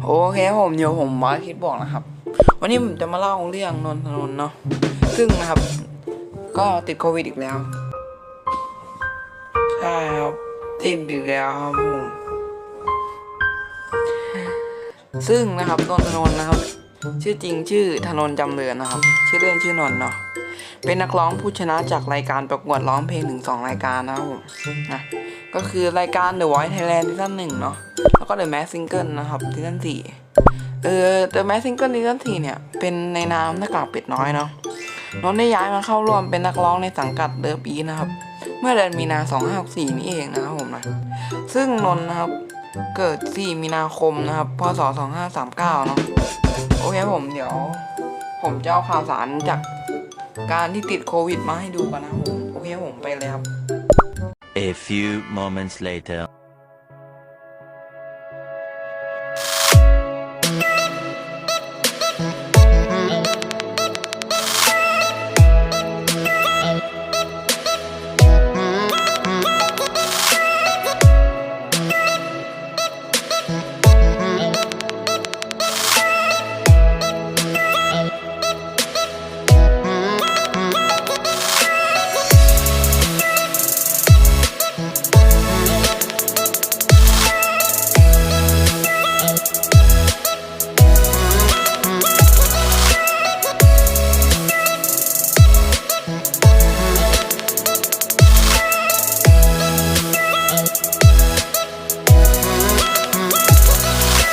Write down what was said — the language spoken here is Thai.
โอเคผมเดี๋ยวผมมาคิดบอกนะครับ วันนี้ผมจะมาเล่าเรื่องนนทนนเนาะซึ่งนะครับ ก็ติดโควิดอีกแล้วใช่ครับติดอีกแล้วครับผมซึ่งนะครับนนทนนนะครับ ชื่อจริงชื่อธนนจำเรือนนะครับ ชื่อเล่นชื่อนนเนาะ เป็นนักร้องผู้ชนะจากรายการประกวดร้องเพลงถึงสองรายการนะครับผมนะก็คือรายการ The Voice Thailand ซีซั่นหนึ่งเนาะแล้วก็ The Mask Singer นะครับซีซั่นสี่เออ The Mask Singer ซีซั่นสี่เนี่ย เป็นในนามหน้ากากเป็ดน้อยเนาะนนท์ได้ย้ายมาเข้าร่วมเป็นนักร้องในสังกัดเดิร์บีนะครับ เมื่อเดือนมีนา 2564 นี่เองนะครับผมนะซึ่งนนท์นะครับเกิด 4 มีนาคมนะครับ พศ 2539 เนาะโอเคผมเดี๋ยว ผมจะเอาข่าวสารจาก การที่ติดโควิดมาให้ดูกันนะครับผมโอเคผมไปแล้ว A few moments later.